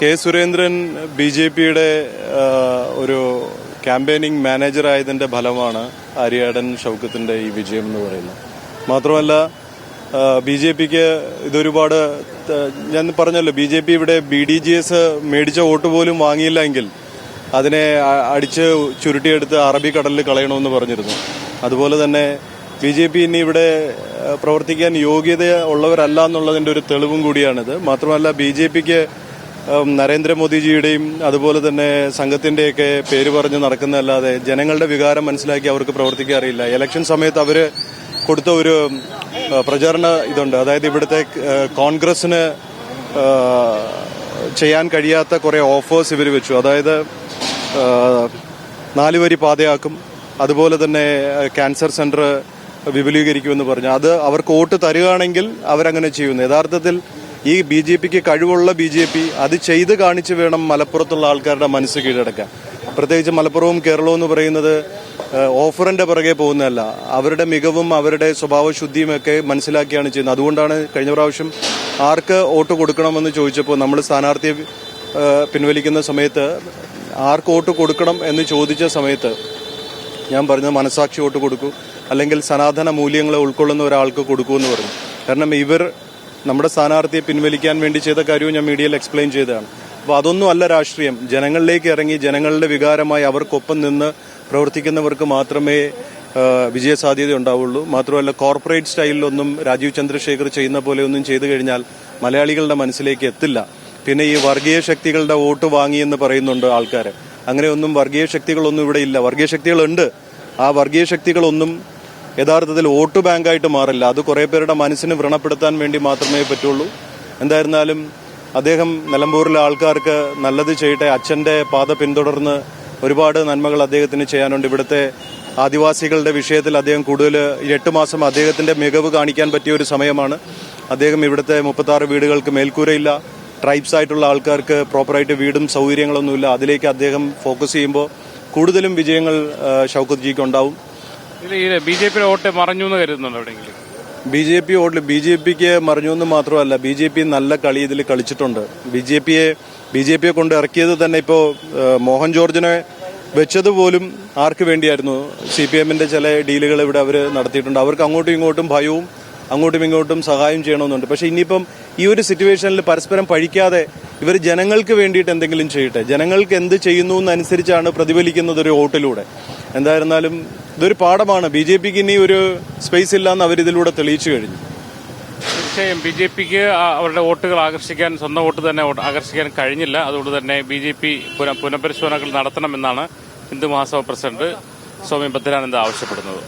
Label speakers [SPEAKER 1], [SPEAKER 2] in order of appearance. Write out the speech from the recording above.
[SPEAKER 1] K Surendran B J പിയുടെ ഒരു campaigning manager ആയതിന്റെ ഫലമാണ് ആര്യാടൻ ഷൗക്കത്തിന്റെ ഈ വിജയം എന്ന് പറയുന്നത്. മാത്രമല്ല ബി ജെ പിക്ക് ഇതൊരുപാട് ഞാൻ പറഞ്ഞല്ലോ ബി ജെ പി ഇവിടെ ബി ഡി ജി എസ് മേടിച്ച വോട്ട് പോലും വാങ്ങിയില്ല എങ്കിൽ അതിനെ അടിച്ച് ചുരുട്ടിയെടുത്ത് അറബിക്കടലിൽ കളയണമെന്ന് പറഞ്ഞിരുന്നു. അതുപോലെ തന്നെ ബി ജെ പി ഇനി ഇവിടെ പ്രവർത്തിക്കാൻ യോഗ്യത ഉള്ളവരല്ല എന്നുള്ളതിന്റെ ഒരു തെളിവും കൂടിയാണിത്. മാത്രമല്ല ബി ജെ പിക്ക് നരേന്ദ്രമോദിജിയുടെയും അതുപോലെ തന്നെ സംഘത്തിന്റെയൊക്കെ പേര് പറഞ്ഞ് നടക്കുന്നതല്ലാതെ ജനങ്ങളുടെ വികാരം മനസ്സിലാക്കി അവർക്ക് പ്രവർത്തിക്കാറില്ല ഇലക്ഷൻ സമയത്ത് അവർ കൊടുത്ത ഒരു പ്രചാരണ ഇതുണ്ട്. അതായത് ഇവിടുത്തെ കോൺഗ്രസിന് ചെയ്യാൻ കഴിയാത്ത കുറെ ഓഫേഴ്സ് ഇവർ വെച്ചു. അതായത് നാലുവരി നാല് വരി പാതയാക്കും. അതുപോലെ തന്നെ ക്യാൻസർ സെന്റർ വിപുലീകരിക്കുമെന്ന് പറഞ്ഞു. അത് അവർക്ക് വോട്ട് തരികയാണെങ്കിൽ അവരങ്ങനെ ചെയ്യുന്നു. യഥാർത്ഥത്തിൽ ഈ ബി ജെ പിക്ക് കഴിവുള്ള ബി ജെ പി അത് ചെയ്ത് കാണിച്ച് വേണം മലപ്പുറത്തുള്ള ആൾക്കാരുടെ മനസ്സ് കീഴടക്കാൻ. പ്രത്യേകിച്ച് മലപ്പുറവും കേരളവും എന്ന് പറയുന്നത് ഓഫറിന്റെ പിറകെ പോകുന്നതല്ല. അവരുടെ മികവും അവരുടെ സ്വഭാവശുദ്ധിയും ഒക്കെ മനസ്സിലാക്കിയാണ് ചെയ്യുന്നത്. അതുകൊണ്ടാണ് കഴിഞ്ഞ പ്രാവശ്യം ആർക്ക് വോട്ട് കൊടുക്കണമെന്ന് ചോദിച്ചപ്പോൾ നമ്മൾ സ്ഥാനാർത്ഥിയെ പിൻവലിക്കുന്ന സമയത്ത് ആർക്ക് വോട്ട് കൊടുക്കണം എന്ന് ചോദിച്ച സമയത്ത് ഞാൻ പറഞ്ഞത് മനസാക്ഷി വോട്ട് കൊടുക്കൂ അല്ലെങ്കിൽ സനാതന മൂല്യങ്ങളെ ഉൾക്കൊള്ളുന്ന ഒരാൾക്ക് കൊടുക്കൂ എന്ന് പറഞ്ഞു. കാരണം ഇവർ നമ്മുടെ സ്ഥാനാർത്ഥിയെ പിൻവലിക്കാൻ വേണ്ടി ചെയ്ത കാര്യവും ഞാൻ മീഡിയയിൽ എക്സ്പ്ലെയിൻ ചെയ്തതാണ്. അപ്പോൾ അതൊന്നും അല്ല രാഷ്ട്രീയം. ജനങ്ങളിലേക്ക് ഇറങ്ങി ജനങ്ങളുടെ വികാരമായി അവർക്കൊപ്പം നിന്ന് പ്രവർത്തിക്കുന്നവർക്ക് മാത്രമേ വിജയസാധ്യത ഉണ്ടാവുള്ളൂ. മാത്രമല്ല കോർപ്പറേറ്റ് സ്റ്റൈലിലൊന്നും രാജീവ് ചന്ദ്രശേഖർ ചെയ്യുന്ന പോലെ ഒന്നും ചെയ്തു കഴിഞ്ഞാൽ മലയാളികളുടെ മനസ്സിലേക്ക് എത്തില്ല. പിന്നെ ഈ വർഗീയ ശക്തികളുടെ വോട്ട് വാങ്ങിയെന്ന് പറയുന്നുണ്ട് ആൾക്കാർ അങ്ങനെയൊന്നും വർഗീയ ശക്തികളൊന്നും ഇവിടെ ഇല്ല. വർഗീയ ശക്തികളുണ്ട്. ആ വർഗീയ ശക്തികളൊന്നും യഥാർത്ഥത്തിൽ വോട്ട് ബാങ്കായിട്ട് മാറില്ല. അത് കുറേ പേരുടെ മനസ്സിന് വ്രണപ്പെടുത്താൻ വേണ്ടി മാത്രമേ പറ്റുള്ളൂ. എന്തായിരുന്നാലും അദ്ദേഹം നിലമ്പൂരിലെ ആൾക്കാർക്ക് നല്ലത് ചെയ്യട്ടെ അച്ഛന്റെ പാത പിന്തുടർന്ന് ഒരുപാട് നന്മകൾ അദ്ദേഹത്തിന് ചെയ്യാനുണ്ട്. ഇവിടുത്തെ ആദിവാസികളുടെ വിഷയത്തിൽ അദ്ദേഹം കൂടുതൽ എട്ട് മാസം അദ്ദേഹത്തിന്റെ മികവ് കാണിക്കാൻ പറ്റിയ ഒരു സമയമാണ്. അദ്ദേഹം ഇവിടുത്തെ മുപ്പത്തി ആറ് വീടുകൾക്ക് മേൽക്കൂരയില്ല. ട്രൈബ്സ് ആയിട്ടുള്ള ആൾക്കാർക്ക് പ്രോപ്പറായിട്ട് വീടും സൗകര്യങ്ങളൊന്നുമില്ല. അതിലേക്ക് അദ്ദേഹം ഫോക്കസ് ചെയ്യുമ്പോൾ കൂടുതലും വിജയങ്ങൾ ഷൗക്കത്ത് ജിക്ക് ഉണ്ടാവും.
[SPEAKER 2] ബി ജെ പിയുടെ വോട്ട് മറഞ്ഞു എന്ന് കരുതുന്നുണ്ടോ
[SPEAKER 1] ബി ജെ പി വോട്ടിൽ ബി ജെ പിക്ക് മറിഞ്ഞു എന്ന് മാത്രമല്ല ബി ജെ പി നല്ല കളി ഇതിൽ കളിച്ചിട്ടുണ്ട്. ബി ജെ പിയെ ബി ജെ പിയെ കൊണ്ട് ഇറക്കിയത് തന്നെ ഇപ്പോൾ മോഹൻ ജോർജിനെ വെച്ചതുപോലും ആർക്ക് വേണ്ടിയായിരുന്നു? സി പി എമ്മിന്റെ ചില ഡീലുകൾ ഇവിടെ അവർ നടത്തിയിട്ടുണ്ട്. അവർക്ക് അങ്ങോട്ടും ഇങ്ങോട്ടും ഭയവും അങ്ങോട്ടും ഇങ്ങോട്ടും സഹായം ചെയ്യണമെന്നുണ്ട്. പക്ഷെ ഇനിയിപ്പം ഈ ഒരു സിറ്റുവേഷനിൽ പരസ്പരം പഴിക്കാതെ ഇവർ ജനങ്ങൾക്ക് വേണ്ടിയിട്ട് എന്തെങ്കിലും ചെയ്യട്ടെ? ജനങ്ങൾക്ക് എന്ത് ചെയ്യുന്നു എന്നനുസരിച്ചാണ് പ്രതിഫലിക്കുന്നത് ഒരു വോട്ടിലൂടെ. എന്തായിരുന്നാലും ഇതൊരു പാഠമാണ്. ബി ജെ പിക്ക് ഇനി ഒരു സ്പേസ് ഇല്ല എന്ന് അവരിതിലൂടെ തെളിയിച്ചു കഴിഞ്ഞു.
[SPEAKER 2] തീർച്ചയായും ബി ജെ പിക്ക് അവരുടെ വോട്ടുകൾ ആകർഷിക്കാൻ സ്വന്തം വോട്ട് തന്നെ ആകർഷിക്കാൻ കഴിഞ്ഞില്ല. അതുകൊണ്ട് തന്നെ ബി ജെ പി പുനഃപരിശോധനകൾ നടത്തണമെന്നാണ് ഹിന്ദു മഹാസഭ പ്രസിഡന്റ് സ്വാമി ഭദ്രാനന്ദ ആവശ്യപ്പെടുന്നത്.